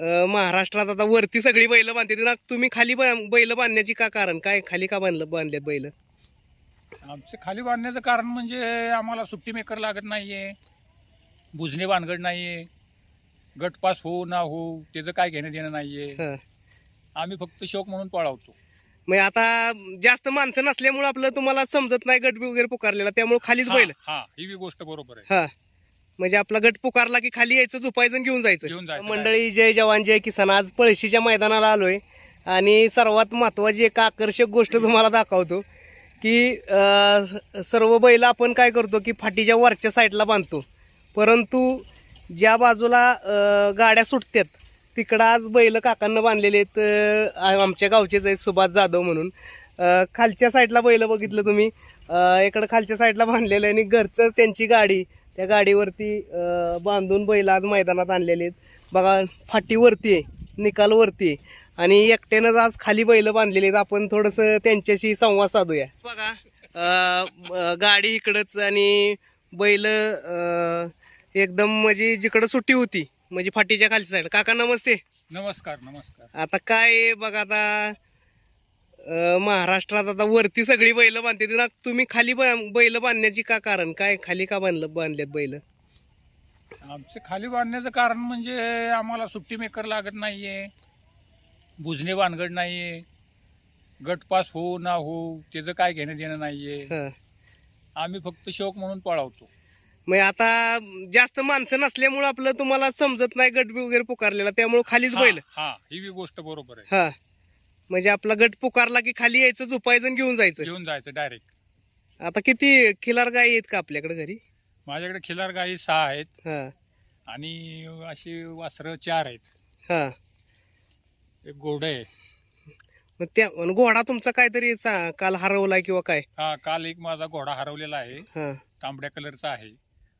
महाराष्ट्रात आता वरती सगळी बैल बांधते. ना तुम्ही खाली बैल बांधण्याची का कारण? काय खाली का बांधलं बांधलेत बैल? आमचं खाली बांधण्याचं कारण म्हणजे आम्हाला सुट्टी मेकर लागत नाहीये. बुजणे भानगड नाहीये. गटपास हो ना हो त्याचं काय घेणं देणं नाहीये. आम्ही फक्त शौक म्हणून पळावतो. मग आता जास्त माणसं नसल्यामुळे आपलं तुम्हाला समजत नाही गट वगैरे पुकारलेला त्यामुळे खालीच बैल. हा हा, गोष्ट बरोबर आहे. हा. म्हणजे आपला गट पुकारला की खाली यायचं झोपायचं घेऊन जायचं. मंडळी जय जवान जय किसान. आज पळशीच्या मैदानाला आलोय. आणि सर्वात महत्वाची एक आकर्षक गोष्ट तुम्हाला दाखवतो की अं, स- सर्व बैल आपण काय करतो की फाटीच्या वरच्या साईडला बांधतो. परंतु ज्या बाजूला अं, गाड्या सुटतात तिकडं आज बैल काकांना बांधलेले आहेत अं, आमच्या गावचेच आहेत सुभाष जाधव म्हणून. अं, खालच्या साईडला बैल बघितलं तुम्ही. अं, इकडं खालच्या साईडला बांधलेलं आहे आणि घरचंच त्यांची गाडी त्या गाडीवरती बांधून बैल आज मैदानात आणलेले आहेत. बघा फाटीवरती आहे निकालवरती आहे. आणि एकट्यानं आज खाली बैल बांधलेले आहेत. आपण थोडंसं त्यांच्याशी संवाद साधूया. बघा गाडी इकडंच आणि बैल एकदम म्हणजे जिकडं सुट्टी होती म्हणजे फाटीच्या खालच्या साईड काका नमस्ते. नमस्कार नमस्कार. आता काय बघा आता? महाराष्ट्रात आता वरती सगळी बैल बांधते. ना तुम्ही खाली ब- बैल बांधण्याची का कारण? काय खाली का बांधलं बांधलेत बैल? आमचं खाली बांधण्याचं कारण म्हणजे आम्हाला सुट्टी मेकर लागत नाहीये. बुजणे भानगड नाहीये. गटपास हो ना हो त्याचं काय घेणं देणं नाहीये. आम्ही फक्त शौक म्हणून पळावतो. मग आता जास्त माणसं नसल्यामुळे आपलं तुम्हाला समजत नाही गट वगैरे पुकारलेला त्यामुळे खालीच बैल. हा हा, गोष्ट बरोबर आहे. हा. म्हणजे आपला गट पुकारला की खाली यायचं झोपायचं घेऊन जायचं. घेऊन जायचं डायरेक्ट आता किती खिलार गाय आहेत का आपल्याकडे घरी? माझ्याकडे खिलार गाई सहा आहेत. हा. आणि अशी वासरं चार आहेत. हा. एक घोडं आहे. मग त्या आणि घोडा तुमचा काहीतरी चा- काल हरवलाय किंवा काय? हा काल एक माझा घोडा हरवलेला आहे. हा. तांबड्या कलरचा आहे.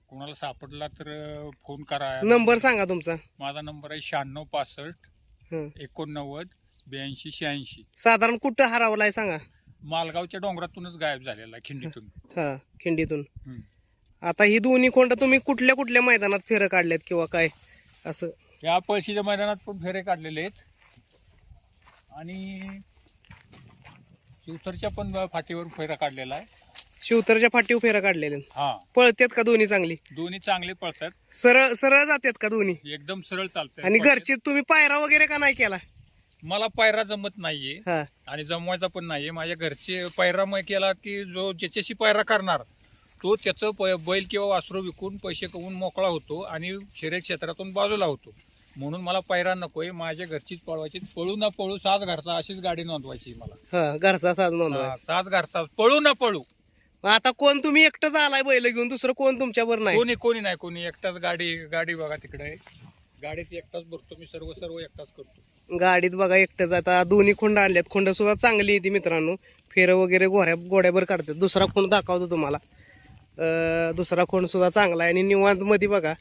कोणाला सापडला तर फोन करा. नंबर सांगा तुमचा. माझा नंबर आहे शहाण्णव पासष्ट हं. एकोणनव्वद ब्याऐंशी शहाऐंशी. साधारण कुठं हरवलाय सांगा? मालगावच्या डोंगरातूनच गायब झालेला आहे खिंडीतून. हा खिंडीतून. आता ही दोन्ही खोंड तुम्ही कुठल्या कुठल्या मैदानात फेरं काढल्यात किंवा काय? असं. या पळशीच्या मैदानात पण फेरे काढलेले आहेत. आणि शिवथरच्या पण फाटीवर फेरा काढलेला आहे. शिवतरच्या फाटीव फेरं काढलेले. हा. पळतात का दोन्ही चांगली? दोन्ही चांगले पळतात. सरळ सरळ जातात का दोन्ही? एकदम सरळ चालतात आणि घरचे तुम्ही पायरा वगैरे का नाही केला? मला पायरा जमत नाहीये हा. आणि जमवायचा पण नाहीये. माझ्या घरचे पायरा मग केला की जो ज्याच्याशी पायरा करणार तो त्याचं प- बैल किंवा वासरू विकून पैसे कमवून मोकळा होतो आणि शर्यत क्षेत्रातून बाजूला होतो म्हणून मला पायरा नकोय. माझ्या घरचीच पळवायची. पळू ना पळू साज घरचा अशीच गाडी नोंदवायची मला. हा घरचा साज नोंदवाय हा, साज घरचा. पळू ना पळू. मग आता कोण तुम्ही एकटंच आलाय बैल घेऊन दुसरं कोण तुमच्यावर नाही? कोणी कोणी नाही कोणी एकटाच गाडी गाडी बघा तिकडे. आहे गाडीत एकटाच बसतो मी सर्व सर्व एकटाच करतो. गाडीत बघा एकटंच आता दोन्ही खोंड आणल्यात. खोंड सुद्धा चांगली आहे ती मित्रांनो. फेरं वगैरे घोड्या गोड्याभर काढतात. दुसरा खोंड दाखवतो तुम्हाला. अं, दुसरा खोंड सुद्धा चांगला आहे. आणि निवांत मध्ये बघा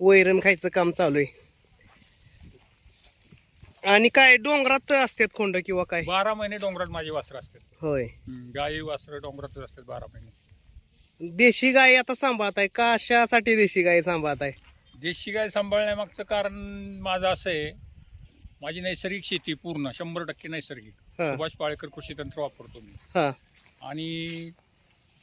वैरण खायचं काम चालू आहे. आणि काय डोंगरात असतात खोंड किंवा काय? बारा महिने डोंगरात माझी वासरं असतात. होय. हम्म, गाई वासरं डोंगरातच असतात बारा महिने. देशी गाय आता सांभाळताय का अशासाठी देशी गाय सांभाळताय? देशी गाय सांभाळण्यामागचं कारण माझं असं आहे माझी नैसर्गिक शेती पूर्ण शंभर टक्के नैसर्गिक. हा. सुभाष पाळेकर कृषी तंत्र वापरतो मी. हा. आणि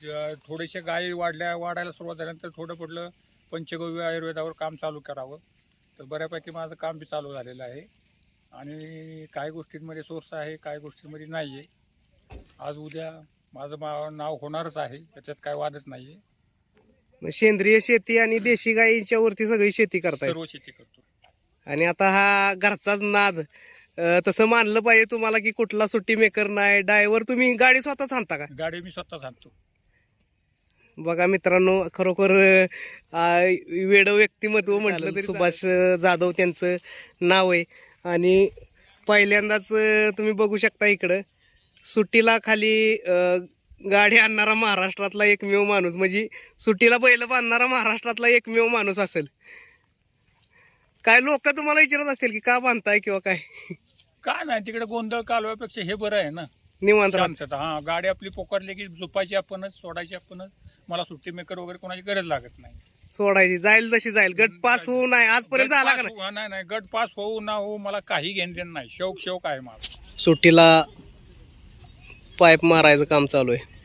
ज- थोडेसे गाय वाढल्या वाढायला सुरुवात झाल्यानंतर थोडं पडलं पंचगव्य आयुर्वेदावर काम चालू करावं. तर बऱ्यापैकी माझं काम बी चालू झालेलं आहे. आणि काही गोष्टींमध्ये सोर्स आहे काही गोष्टींमध्ये नाही आहे आज उद्या माझं मा- नाव होणारच आहे त्याच्यात काय वादच नाही आहे मग सेंद्रिय शेती आणि देशी गायीच्या वरती सगळी शेती करताय. सर्व शेती करतो. आणि आता हा घरचाच नाद अं, तसं मानलं पाहिजे तुम्हाला की कुठला सुट्टी मेकर नाही ड्रायव्हर तुम्ही गाडी स्वतःच आणता का? गाडी मी स्वतःच आणतो. बघा मित्रांनो खरोखर अं, वेड व्यक्तिमत्व म्हटलं तरी सुभाष जाधव त्यांचं नाव आहे. आणि पहिल्यांदाच तुम्ही बघू शकता इकडं सुट्टीला खाली गाडी आणणारा महाराष्ट्रातला एकमेव माणूस. म्हणजे सुट्टीला बैल बांधणारा महाराष्ट्रातला एकमेव माणूस असेल. काय लोक तुम्हाला विचारत असतील की का बांधताय किंवा काय? काय नाही तिकडे गोंधळ कालव्यापेक्षा हे बरं आहे ना. निवांत हा गाडी आपली पोकारली की झोपायची आपणच सोडायची आपणच. मला सुट्टी मेकर वगैरे कोणाची गरज लागत नाही. सोडायची. जाईल तशी जाईल. गट पास होऊ नाही. आजपर्यंत झाला का नाही? हो- नाही नाही. गट पास होऊ ना हो मला काही घेणं देणं नाही. शौक शौक आहे माझा. सुट्टीला पाईप मारायचं काम चालू आहे.